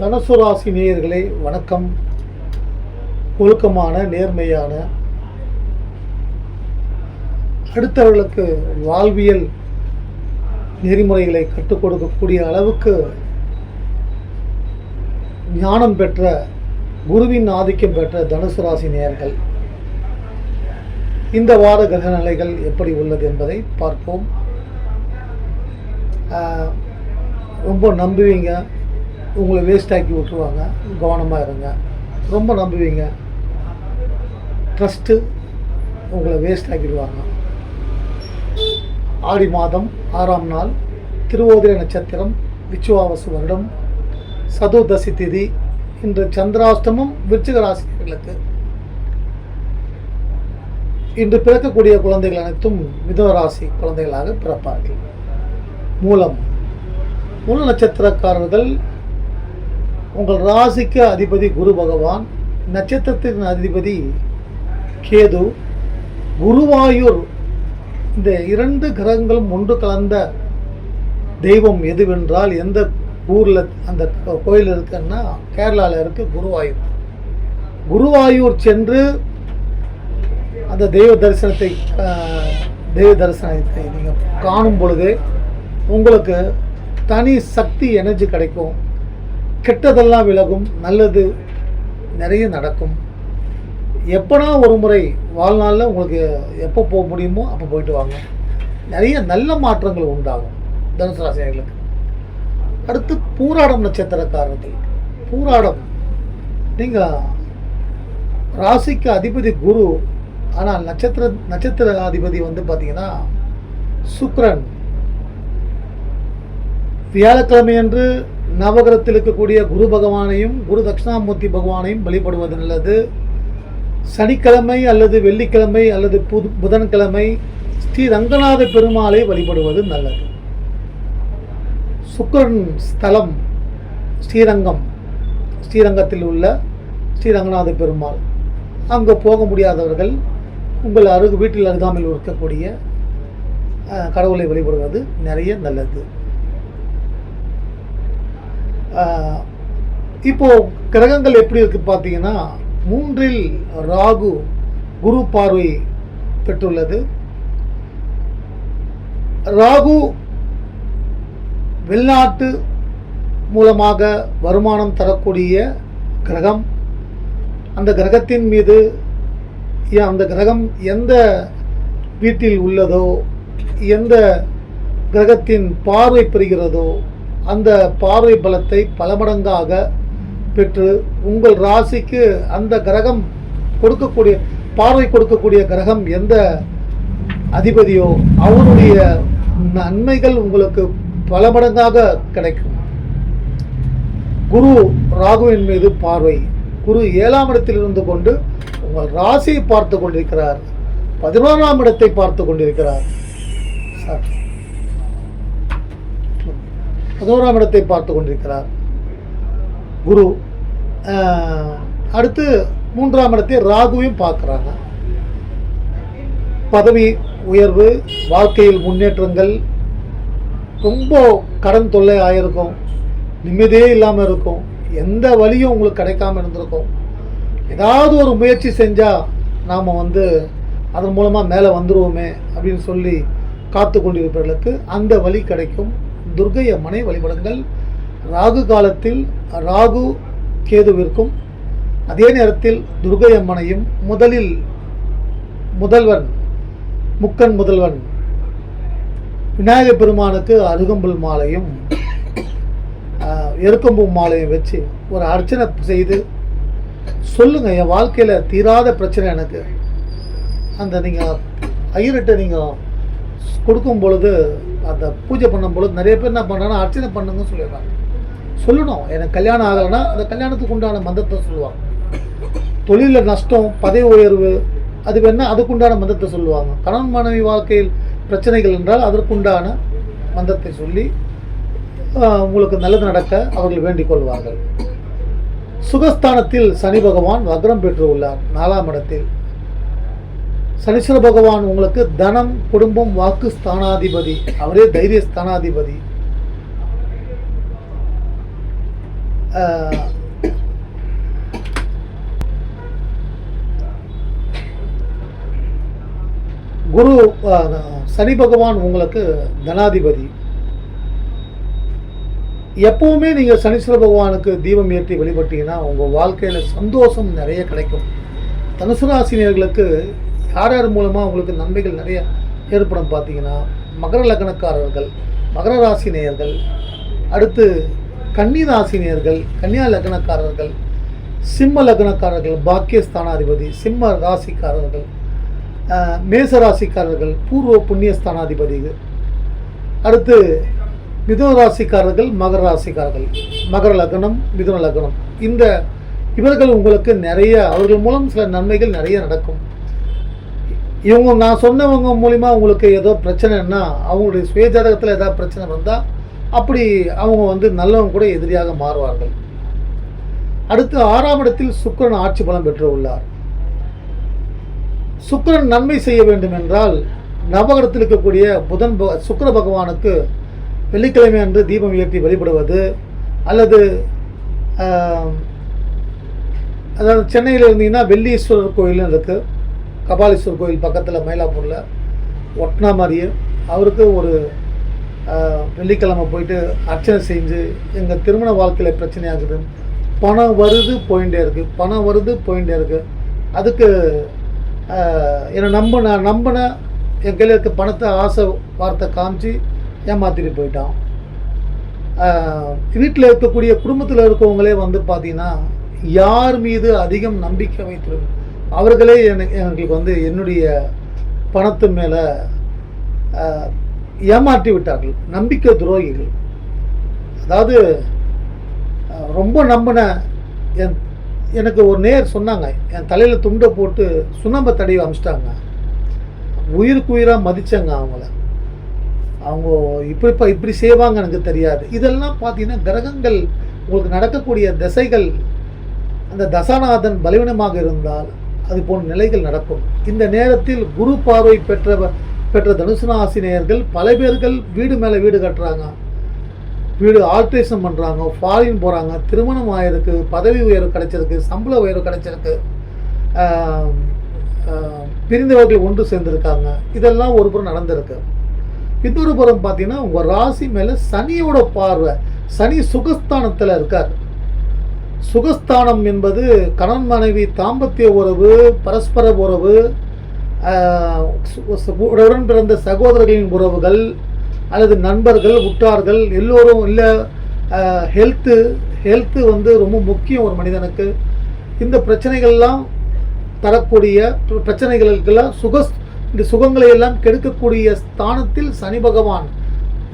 தனுசு ராசி நேயர்களே வணக்கம். ஒழுக்கமான நேர்மையான அடுத்தவர்களுக்கு வாழ்வியல் நெறிமுறைகளை கற்றுக் கொடுக்கக்கூடிய அளவுக்கு ஞானம் பெற்ற குருவின் ஆதிக்கம் பெற்ற தனுசு ராசி நேயர்கள். இந்த வார கிரக நிலைகள் எப்படி உள்ளது என்பதை பார்ப்போம். ரொம்ப நம்புவீங்க. உங்களை வேஸ்ட் ஆக்கி விட்டுருவாங்க. கவனமாக இருங்க. ரொம்ப நம்புவீங்க. ட்ரஸ்ட்டு உங்களை வேஸ்ட் ஆக்கிடுவாங்க. ஆடி மாதம் ஆறாம் நாள் திருவோதிரை நட்சத்திரம் விச்சுவாவசு வருடம் சதுர்தசி திதி இன்று சந்திராஷ்டமம் விருச்சிக ராசிகளுக்கு இன்று பிறக்கக்கூடிய குழந்தைகள் அனைத்தும் மிதுன ராசி குழந்தைகளாக பிறப்பார்கள். மூலம் மூல நட்சத்திரக்காரர்கள் உங்கள் ராசிக்கு அதிபதி குரு பகவான் நட்சத்திரத்தின் அதிபதி கேது குருவாயூர். இந்த இரண்டு கிரகங்களும் ஒன்று கலந்த தெய்வம் எதுவென்றால் எந்த ஊரில் அந்த கோயில் இருக்குன்னா கேரளாவில் இருக்குது குருவாயூர். குருவாயூர் சென்று அந்த தெய்வ தரிசனத்தை தெய்வ தரிசனத்தை நீங்கள் காணும் பொழுது உங்களுக்கு தனி சக்தி எனர்ஜி கிடைக்கும். கெட்டதெல்லாம் விலகும் நல்லது நிறைய நடக்கும். எப்போனா ஒரு முறை வாழ்நாளில் உங்களுக்கு எப்போ போக முடியுமோ அப்போ போயிட்டு வாங்க. நிறைய நல்ல மாற்றங்கள் உண்டாகும் தனுசு ராசிகளுக்கு அடுத்து பூராடம் நட்சத்திரக்காரர்கள். பூராடம். நீங்கள் ராசிக்கு அதிபதி குரு ஆனால் நட்சத்திர நட்சத்திர அதிபதி வந்து பார்த்தீங்கன்னா சுக்ரன் வியாழக்கிழமையன்று நவகிரகத்தில் இருக்கக்கூடிய குரு பகவானையும் குரு தட்சிணாமூர்த்தி பகவானையும் வழிபடுவது நல்லது. சனிக்கிழமை அல்லது வெள்ளிக்கிழமை அல்லது புது புதன்கிழமை ஸ்ரீ ரங்கநாத பெருமாளை வழிபடுவது நல்லது. சுக்கரன் ஸ்தலம் ஸ்ரீரங்கம் ஸ்ரீரங்கத்தில் உள்ள ஸ்ரீரங்கநாத பெருமாள். அங்கே போக முடியாதவர்கள் உங்கள் அருகு வீட்டில் அருகாமையில் இருக்கக்கூடிய கடவுளை வழிபடுவது நிறைய நல்லது. இப்போது இப்போ கிரகங்கள் எப்படி இருக்கு பார்த்தீங்கன்னா மூன்றில் ராகு குரு பார்வை பெற்றுள்ளது. ராகு வெளிநாட்டு மூலமாக வருமானம் தரக்கூடிய கிரகம். அந்த கிரகத்தின் மீது அந்த கிரகம் எந்த வீட்டில் உள்ளதோ எந்த கிரகத்தின் பார்வை பெறுகிறதோ அந்த பார்வை பலத்தை பல மடங்காக பெற்று உங்கள் ராசிக்கு அந்த கிரகம் கொடுக்கக்கூடிய பார்வை கொடுக்கக்கூடிய கிரகம் எந்த அதிபதியோ அவருடைய நன்மைகள் உங்களுக்கு பல மடங்காக கிடைக்கும். குரு ராகுவின் மீது பார்வை. குரு ஏழாம் இடத்தில் இருந்து கொண்டு உங்கள் ராசியை பார்த்து கொண்டிருக்கிறார். பதினோராம் இடத்தை பார்த்து கொண்டிருக்கிறார். சார். பதினோராம் இடத்தை பார்த்து கொண்டிருக்கிறார். குரு அடுத்து மூன்றாம் இடத்தை ராகுவையும் பார்க்குறாங்க. பதவி உயர்வு வாழ்க்கையில் முன்னேற்றங்கள் ரொம்ப கடன் தொல்லை ஆகிருக்கும் நிம்மதியே இல்லாமல் இருக்கும். எந்த வழியும் உங்களுக்கு கிடைக்காம இருந்திருக்கும். ஏதாவது ஒரு முயற்சி செஞ்சால் நாம் வந்து அதன் மூலமாக மேலே வந்துருவோமே அப்படின்னு சொல்லி காத்து கொண்டிருப்பவர்களுக்கு அந்த வழி கிடைக்கும். துர்கை அம்மனை வழிபடுங்கள். ராகு காலத்தில் ராகு கேதுவிற்கும் அதே நேரத்தில் துர்கை அம்மனையும் முதலில் முதல்வன் முக்கன் முதல்வன் விநாயகர் பெருமானுக்கு அருகம்புல் மாலையும் எருக்கம்பு எருக்கம்பூ மாலையும் வச்சு ஒரு அர்ச்சனை செய்து சொல்லுங்கள் என் வாழ்க்கையில் தீராத பிரச்சனை எனக்கு. அந்த நீங்கள் ஐயர்கிட்ட நீங்கள் கொடுக்கும் பொழுது அந்த பூஜை பண்ணும்போது நிறைய பேர் என்ன பண்ணுறாங்கன்னா அர்ச்சனை பண்ணுங்கன்னு சொல்லிடுறாங்க. சொல்லணும். எனக்கு கல்யாணம் ஆகலைன்னா அந்த கல்யாணத்துக்கு உண்டான மந்திரத்தை சொல்லுவாங்க. தொழிலில் நஷ்டம் பதவி உயர்வு அது வேணால் அதுக்குண்டான மந்திரத்தை சொல்லுவாங்க. கணவன் மனைவி வாழ்க்கையில் பிரச்சனைகள் என்றால் அதற்குண்டான மந்திரத்தை சொல்லி உங்களுக்கு நல்லது நடக்க அவர்கள் வேண்டிக் கொள்வார்கள். சுகஸ்தானத்தில் சனி பகவான் வக்ரம் பெற்று உள்ளார். நாலாம் இடத்தில். சனீஸ்வர பகவான் உங்களுக்கு தனம் குடும்பம் வாக்கு ஸ்தானாதிபதி. அவரே தைரிய ஸ்தானாதிபதி. அஹ், குரு அஹ், சனி பகவான் உங்களுக்கு தனாதிபதி. எப்பவுமே நீங்கள் சனீஸ்வர பகவானுக்கு தீபம் ஏற்றி வழிபட்டீங்கன்னா உங்கள் வாழ்க்கையில் சந்தோஷம் நிறைய கிடைக்கும். தனுசு ராசினியர்களுக்கு யார் யார் மூலமாக உங்களுக்கு நன்மைகள் நிறைய ஏற்படும் பார்த்தீங்கன்னா மகர லக்னக்காரர்கள் மகர ராசி நேயர்கள் அடுத்து கன்னி ராசி நேயர்கள் கன்னியா லக்னக்காரர்கள் சிம்ம லக்னக்காரர்கள் பாக்கியஸ்தானாதிபதி சிம்ம ராசிக்காரர்கள் மேச ராசிக்காரர்கள் பூர்வ புண்ணிய ஸ்தானாதிபதி அடுத்து மிதுன ராசிக்காரர்கள் மகர ராசிக்காரர்கள் மகர லக்னம் மிதுன லக்னம். இந்த இவர்கள் உங்களுக்கு நிறைய அவர்கள் மூலம் சில நன்மைகள் நிறைய நடக்கும். இவங்க நான் சொன்னவங்க மூலிமா உங்களுக்கு ஏதோ பிரச்சனைன்னா அவங்களுடைய சுயஜாதகத்தில் ஏதாவது பிரச்சனை வந்தால் அப்படி அவங்க வந்து நல்லவங்க கூட எதிரியாக மாறுவார்கள். அடுத்து ஆறாம் இடத்தில் சுக்கிரன் ஆட்சி பலம் பெற்று உள்ளார். சுக்கரன் நன்மை செய்ய வேண்டும் என்றால் நவகரத்தில் இருக்கக்கூடிய புதன் பக- பகவானுக்கு வெள்ளிக்கிழமை அன்று தீபம் ஏற்றி வழிபடுவது அல்லது அதாவது சென்னையில் இருந்தீங்கன்னா வெள்ளீஸ்வரர் கோயில்னு இருக்குது கபாலீஸ்வர் கோயில் பக்கத்தில் மயிலாப்பூரில் ஒட்டினா மாதிரியே அவருக்கு ஒரு வெள்ளிக்கிழமை போயிட்டு அர்ச்சனை செஞ்சு எங்கள் திருமண வாழ்க்கையில் பிரச்சனையாகுது பணம் வருது போயிட்டே இருக்குது பணம் வருது போயிட்டே இருக்குது அதுக்கு என்னை நம்பின நம்பின என் கையில் இருக்க பணத்தை ஆசை வார்த்தை காமிச்சு ஏமாற்றிட்டு போயிட்டான். வீட்டில் இருக்கக்கூடிய குடும்பத்தில் இருக்கவங்களே வந்து பார்த்தீங்கன்னா யார் மீது அதிகம் நம்பிக்கை வைத்திருக்கு அவர்களே எனக்கு எங்களுக்கு வந்து என்னுடைய பணத்து மேலே ஏமாற்றி விட்டார்கள். நம்பிக்கை துரோகிகள். அதாவது ரொம்ப நம்பின என் எனக்கு ஒரு நேர் சொன்னாங்க. என் தலையில் துண்டை போட்டு சுண்ணாம்பை தடவி அமிச்சிட்டாங்க. உயிருக்கு உயிராக மதித்தாங்க அவங்கள. அவங்க இப்படி இப்போ இப்படி செய்வாங்க எனக்கு தெரியாது. இதெல்லாம் பார்த்தீங்கன்னா கிரகங்கள் உங்களுக்கு நடக்கக்கூடிய திசைகள் அந்த தசாநாதன் பலவீனமாக இருந்தால் அது போன்ற நிலைகள் நடக்கும். இந்த நேரத்தில் குரு பார்வை பெற்ற பெற்ற தனுசு ராசி பல பேர்கள் வீடு மேலே வீடு கட்டுறாங்க. வீடு ஆல்ட்ரேஷன் பண்ணுறாங்க ஃபாரின் போகிறாங்க திருமணம் ஆயிருக்கு பதவி உயர்வு கிடைச்சிருக்கு சம்பள உயர்வு கிடைச்சிருக்கு. பிரிந்தவர்கள் ஒன்று சேர்ந்துருக்காங்க. இதெல்லாம் ஒரு புறம் நடந்திருக்கு. இன்னொரு புறம் பார்த்தீங்கன்னா உங்கள் ராசி மேலே சனியோட பார்வை சனி சுகஸ்தானத்தில் இருக்கார். சுகஸ்தானம் என்பது கணவன் மனைவி தாம்பத்திய உறவு பரஸ்பர உறவு உடன் பிறந்த சகோதரர்களின் உறவுகள் அல்லது நண்பர்கள் உற்றார்கள் எல்லோரும் இல்லை ஹெல்த்து ஹெல்த்து வந்து ரொம்ப முக்கியம் ஒரு மனிதனுக்கு. இந்த பிரச்சனைகள்லாம் தரக்கூடிய பிரச்சனைகளுக்கெல்லாம் சுக இந்த சுகங்களை எல்லாம் கெடுக்கக்கூடிய ஸ்தானத்தில் சனி பகவான்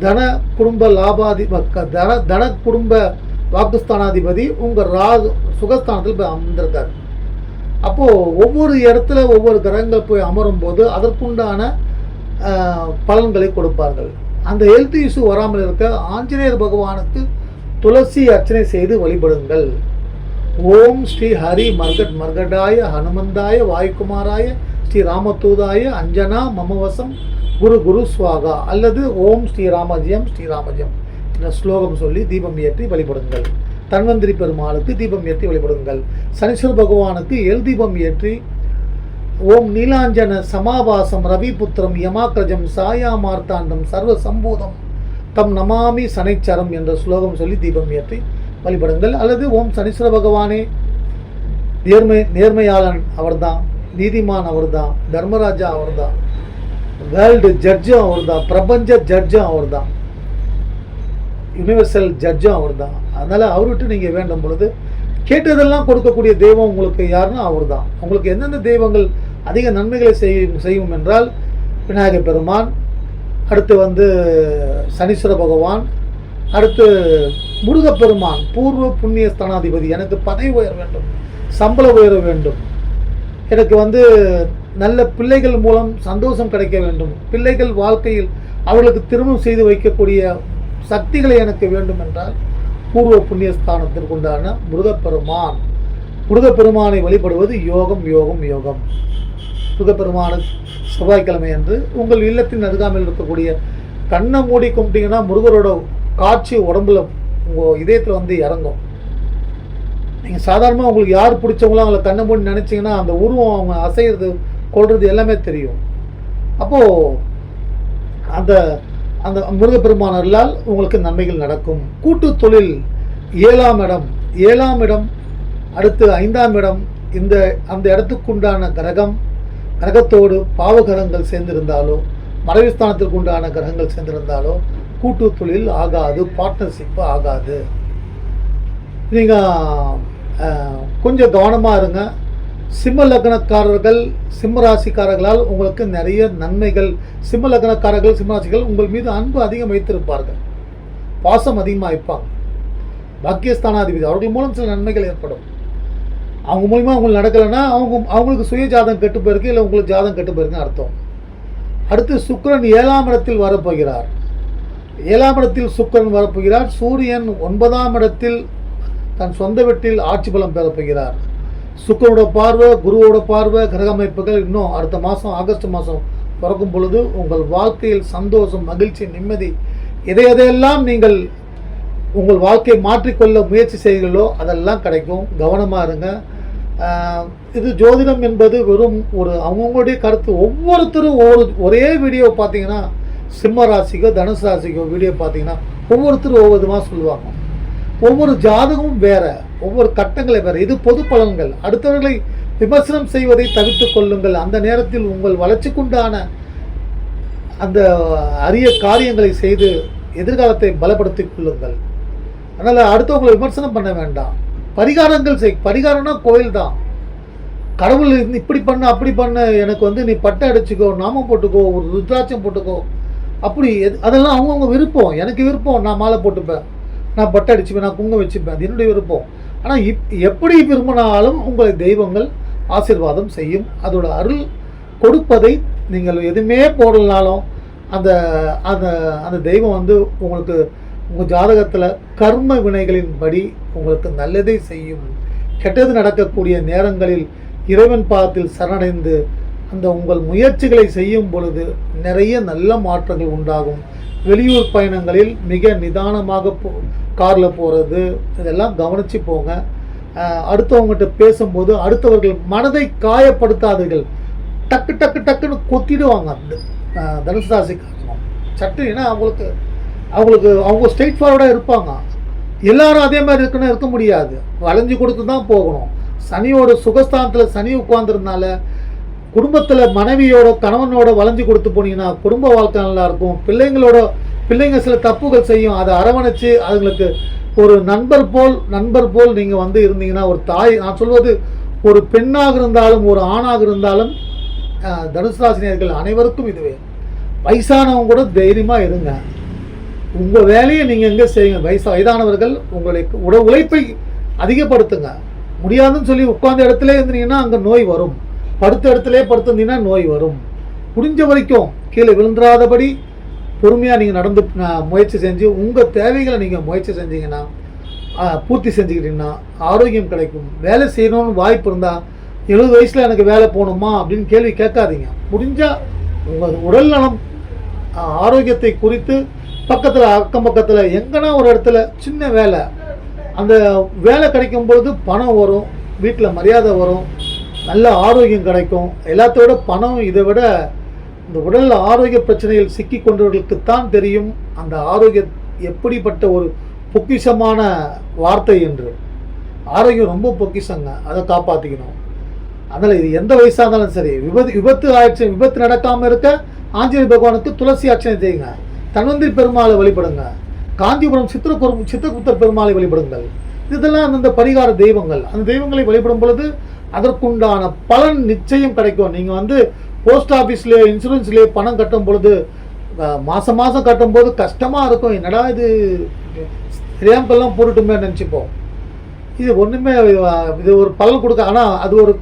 தன குடும்ப லாபாதி தன தன குடும்ப வாக்குஸ்தானாதிபதி உங்கள் ரா சுகஸ்தானத்தில் போய் அமர்ந்திருக்கார். அப்போது ஒவ்வொரு இடத்துல ஒவ்வொரு கிரகங்கள் போய் அமரும் போது அதற்குண்டான பலன்களை கொடுப்பார்கள். அந்த ஹெல்த் இஷ்யூ வராமல் இருக்க ஆஞ்சநேயர் பகவானுக்கு துளசி அர்ச்சனை செய்து வழிபடுங்கள். ஓம் ஸ்ரீ ஹரி மர்கட் மர்கடாய ஹனுமந்தாய வாய்குமாராய ஸ்ரீ ராமதூதாய அஞ்சனா மமவசம் குரு குரு ஸ்வாகா அல்லது ஓம் ஸ்ரீ ராமஜியம் ஸ்ரீ ராமஜியம். ஸ்லோகம் சொல்லி தீபம் ஏற்றி வழிபடுங்கள். தன்வந்திரி பெருமாளுக்கு தீபம் ஏற்றி வழிபடுங்கள். சனீஸ்வர பகவானுக்கு எல் தீபம் ஏற்றி ஓம் நீலாஞ்சன சமாபாசம் ரவிபுத்திரம் யமாக்கிரஜம் சாயா மார்த்தாண்டம் சர்வ சம்பூதம் தம் நமாமி சனைச்சரம் என்ற ஸ்லோகம் சொல்லி தீபம் ஏற்றி வழிபடுங்கள். அல்லது ஓம் சனீஸ்வர பகவானே நேர்மை நேர்மையாளன் அவர்தான் நீதிமான் அவர்தான் தர்மராஜா அவர்தான் வேர்ல்டு ஜட்ஜும் அவர்தான் பிரபஞ்ச ஜட்ஜும் அவர்தான். யுனிவர்சல் ஜட்ஜும் அவர் தான் அதனால் அவர்கிட்ட நீங்கள் வேண்டும் பொழுது கேட்டதெல்லாம் கொடுக்கக்கூடிய தெய்வம் உங்களுக்கு யாருன்னா அவர் தான் உங்களுக்கு எந்தெந்த தெய்வங்கள் அதிக நன்மைகளை செய்யும் செய்யும் என்றால் விநாயகர் பெருமான் அடுத்து வந்து சனீஸ்வர பகவான் அடுத்து முருகப்பெருமான் பூர்வ புண்ணிய ஸ்தானாதிபதி. எனக்கு பதவி உயர வேண்டும் சம்பள உயர வேண்டும். எனக்கு வந்து நல்ல பிள்ளைகள் மூலம் சந்தோஷம் கிடைக்க வேண்டும். பிள்ளைகள் வாழ்க்கையில் அவர்களுக்கு திருமணம் செய்து வைக்கக்கூடிய சக்திகளை எனக்கு வேண்டும் என்றால் பூர்வ புண்ணிய உண்டான முருகப்பெருமான் முருகப்பெருமானை வழிபடுவது யோகம் யோகம் யோகம். முருகப்பெருமானு செவ்வாய்க்கிழமை அன்று உங்கள் இல்லத்தின் அருகாமையில் இருக்கக்கூடிய கண்ணை மூடி கும்பிட்டீங்கன்னா முருகரோட காட்சி உடம்புல உங்கள் இதயத்தில் வந்து இறங்கும். நீங்கள் சாதாரணமாக உங்களுக்கு யார் பிடிச்சவங்களோ அவங்கள கண்ணை மூடி நினச்சிங்கன்னா அந்த உருவம் அவங்க அசைகிறது கொள்வது எல்லாமே தெரியும். அப்போது அந்த அந்த முருகப்பெருமானர்களால் உங்களுக்கு நன்மைகள் நடக்கும். கூட்டு தொழில் ஏழாம் இடம். ஏழாம் இடம் அடுத்து ஐந்தாம் இடம். இந்த அந்த இடத்துக்குண்டான கிரகம் கிரகத்தோடு பாவகிரகங்கள் சேர்ந்திருந்தாலோ மறைவுஸ்தானத்திற்கு உண்டான கிரகங்கள் சேர்ந்திருந்தாலோ கூட்டு தொழில் ஆகாது பார்ட்னர்ஷிப்பு ஆகாது. நீங்கள் கொஞ்சம் கவனமாக இருங்க. சிம்ம லக்னக்காரர்கள் சிம்ம ராசிக்காரர்களால் உங்களுக்கு நிறைய நன்மைகள். சிம்ம லக்னக்காரர்கள் சிம்ம ராசிகள் உங்கள் மீது அன்பு அதிகம் வைத்திருப்பார்கள். பாசம் அதிகமாக வைப்பாங்க. பாக்கியஸ்தானாதிபதி அவர்கள் மூலம் சில நன்மைகள் ஏற்படும். அவங்க மூலிமா அவங்களுக்கு நடக்கலைன்னா அவங்க அவங்களுக்கு சுய ஜாதகம் கெட்டு போயிருக்கு இல்லை உங்களுக்கு ஜாதகம் கெட்டு போயிருக்குன்னு அர்த்தம். அடுத்து சுக்கரன் ஏழாம் இடத்தில் வரப்போகிறார். ஏழாம் இடத்தில் சுக்கிரன் வரப்போகிறார். சூரியன் ஒன்பதாம் இடத்தில் தன் சொந்த வீட்டில் ஆட்சி பலம் பெறப்போகிறார். சுக்கிரனோட பார்வை குருவோட பார்வை கிரக அமைப்புகள் இன்னும் அடுத்த மாதம் ஆகஸ்ட் மாதம் பிறக்கும் பொழுது உங்கள் வாழ்க்கையில் சந்தோஷம் மகிழ்ச்சி நிம்மதி எதை எதையெல்லாம் நீங்கள் உங்கள் வாழ்க்கையை மாற்றிக்கொள்ள முயற்சி செய்கிறீர்களோ அதெல்லாம் கிடைக்கும். கவனமாக இருங்க. இது ஜோதிடம் என்பது வெறும் ஒரு அவங்களுடைய கருத்து. ஒவ்வொருத்தரும் ஒவ்வொரு ஒரே வீடியோ பார்த்தீங்கன்னா சிம்ம ராசிக்கோ தனுசு ராசிக்கோ வீடியோ பார்த்தீங்கன்னா ஒவ்வொருத்தரும் ஒவ்வொரு விதமாக சொல்லுவாங்க. ஒவ்வொரு ஜாதகமும் வேற ஒவ்வொரு கட்டங்களை வேற. இது பொது பலன்கள். அடுத்தவர்களை விமர்சனம் செய்வதை தவிர்த்து கொள்ளுங்கள். அந்த நேரத்தில் உங்கள் வளர்ச்சிக்குண்டான அந்த அரிய காரியங்களை செய்து எதிர்காலத்தை பலப்படுத்திக் கொள்ளுங்கள். அதனால் அடுத்தவங்களை விமர்சனம் பண்ண வேண்டாம். பரிகாரங்கள் செய். பரிகாரம்னா கோயில் தான் கடவுள் இப்படி பண்ண அப்படி பண்ண எனக்கு வந்து நீ பட்டை அடிச்சுக்கோ நாமம் போட்டுக்கோ ஒரு ருத்ராட்சம் போட்டுக்கோ. அப்படி அதெல்லாம் அவங்கவுங்க விருப்பம். எனக்கு விருப்பம். நான் மாலை போட்டுப்பேன். நான் பட்டை அடிச்சுப்பேன் நான் குங்கம் வச்சுப்பேன். அது என்னுடைய விருப்பம். ஆனால் இப் எப்படி விரும்பினாலும் உங்களை தெய்வங்கள் ஆசீர்வாதம் செய்யும். அதோட அருள் கொடுப்பதை நீங்கள் எதுவுமே போடலனாலும் அந்த அந்த அந்த தெய்வம் வந்து உங்களுக்கு உங்கள் ஜாதகத்தில் கர்ம வினைகளின்படி உங்களுக்கு நல்லதை செய்யும். கெட்டது நடக்கக்கூடிய நேரங்களில் இறைவன் பாதத்தில் சரணடைந்து அந்த உங்கள் முயற்சிகளை செய்யும் பொழுது நிறைய நல்ல மாற்றங்கள் உண்டாகும். வெளியூர் பயணங்களில் மிக நிதானமாக போ காரில் போகிறது இதெல்லாம் கவனித்து போங்க. அடுத்தவங்ககிட்ட பேசும்போது அடுத்தவர்கள் மனதை காயப்படுத்தாதீர்கள். டக்கு டக்கு டக்குன்னு கொத்திடுவாங்க அந்த, அஹ், தனுசு ராசிக்காரங்க சட்டு ஏன்னா அவங்களுக்கு அவங்களுக்கு அவங்க ஸ்ட்ரெயிட் ஃபார்வர்டாக இருப்பாங்க. எல்லாரும் அதே மாதிரி இருக்குன்னு இருக்க முடியாது. வளைஞ்சு கொடுத்து தான் போகணும். சனியோட சுகஸ்தானத்தில் சனி உட்காந்துருந்தால குடும்பத்தில் மனைவியோட கணவனோட வளைஞ்சு கொடுத்து போனீங்கன்னா குடும்ப வாழ்க்கை நல்லா இருக்கும். பிள்ளைங்களோட பிள்ளைங்க சில தப்புகள் செய்யும். அதை அரவணைச்சு அதுங்களுக்கு ஒரு நண்பர் போல் நண்பர் போல் நீங்கள் வந்து இருந்தீங்கன்னா ஒரு தாய் நான் சொல்வது ஒரு பெண்ணாக இருந்தாலும் ஒரு ஆணாக இருந்தாலும் தனுசு ராசினியர்கள் அனைவருக்கும் இதுவே. வயசானவங்க கூட தைரியமாக இருங்க. உங்கள் வேலையை நீங்கள் எங்கே செய்யுங்க? வயசு வயதானவர்கள் உங்களுடைய உட உழைப்பை அதிகப்படுத்துங்க. முடியாதுன்னு சொல்லி உட்கார்ந்த இடத்துல இருந்தீங்கன்னா அங்கே நோய் வரும். படுத்த இடத்துல படுத்திருந்தீங்கன்னா நோய் வரும். முடிஞ்ச வரைக்கும் கீழே விழுந்துடாதபடி பொறுமையாக நீங்கள் நடந்து முயற்சி செஞ்சு உங்கள் தேவைகளை நீங்கள் முயற்சி செஞ்சீங்கன்னா பூர்த்தி செஞ்சுக்கிட்டீங்கன்னா ஆரோக்கியம் கிடைக்கும். வேலை செய்யணும்னு வாய்ப்பு இருந்தால் எழுபது வயசில் எனக்கு வேலை போகணுமா அப்படின்னு கேள்வி கேட்காதீங்க. முடிஞ்சால் உங்கள் உடல் நலம் ஆரோக்கியத்தை குறித்து பக்கத்தில் அக்கம் பக்கத்தில் எங்கன்னா ஒரு இடத்துல சின்ன வேலை. அந்த வேலை கிடைக்கும் பொழுது பணம் வரும் வீட்டில் மரியாதை வரும் நல்ல ஆரோக்கியம் கிடைக்கும். எல்லாத்தோட பணம் இதை விட இந்த உடல் ஆரோக்கிய பிரச்சனையில் சிக்கி கொண்டவர்களுக்குத்தான் தெரியும். அந்த ஆரோக்கிய எப்படிப்பட்ட ஒரு பொக்கிஷமான வார்த்தை என்று. ஆரோக்கியம் ரொம்ப பொக்கிஷங்க. அதை காப்பாற்றிக்கணும் அதனால் இது எந்த வயசாக இருந்தாலும் சரி விபத்து விபத்து ஆயிடுச்சு விபத்து நடக்காமல் இருக்க ஆஞ்சநேய பகவானுக்கு துளசி அர்ச்சனை செய்யுங்க. தன்வந்திரி பெருமாளை வழிபடுங்க. காஞ்சிபுரம் சித்திரகுரு சித்திரகுப்தர் பெருமாளை வழிபடுங்கள். இதெல்லாம் அந்தந்த பரிகார தெய்வங்கள். அந்த தெய்வங்களை வழிபடும் பொழுது அதற்குண்டான பலன் நிச்சயம் கிடைக்கும். நீங்கள் வந்து போஸ்ட் ஆஃபீஸ்லேயோ இன்சூரன்ஸ்லேயோ பணம் கட்டும் பொழுது மாதம் மாதம் கட்டும்போது கஷ்டமாக இருக்கும். என்னடா இது? தெரியாமலாம் போட்டுட்டுமே நினச்சிப்போம். இது ஒன்றுமே இது ஒரு பலன் கொடுக்க ஆனால் அது ஒரு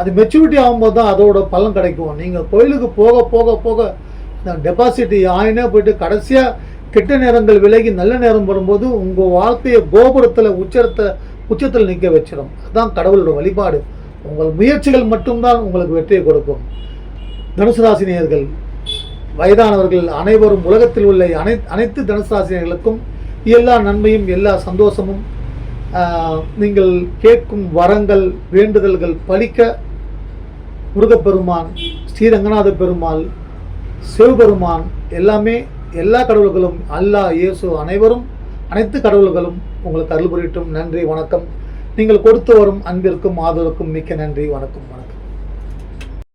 அது மெச்சூரிட்டி ஆகும்போது தான் அதோட பலன் கிடைக்கும். நீங்கள் கோயிலுக்கு போக போக போக இந்த டெபாசிட் ஆயினே போயிட்டு கடைசியாக கெட்ட நேரங்கள் விலகி நல்ல நேரம் வரும்போது உங்கள் வாழ்க்கையை கோபுரத்தில் உச்சரத்தை உச்சத்தில் நிற்க வச்சிடும் அதுதான் கடவுளோட வழிபாடு. உங்கள் முயற்சிகள் மட்டும்தான் உங்களுக்கு வெற்றியை கொடுக்கும். தனுசு ராசினியர்கள் வயதானவர்கள் அனைவரும் உலகத்தில் உள்ள அனை அனைத்து தனுசு ராசினியர்களுக்கும் எல்லா நன்மையும் எல்லா சந்தோஷமும் நீங்கள் கேட்கும் வரங்கள் வேண்டுதல்கள் பலிக்க முருகப்பெருமான் ஸ்ரீரங்கநாத பெருமாள் சிவபெருமான் எல்லாமே எல்லா கடவுள்களும் அல்லாஹ் இயேசு அனைவரும் அனைத்து கடவுள்களும் உங்களுக்கு அருள் புரியட்டும். நன்றி வணக்கம். நீங்கள் கொடுத்து வரும் அன்பிற்கும் ஆதரவுக்கும் மிக்க நன்றி வணக்கம் வணக்கம்.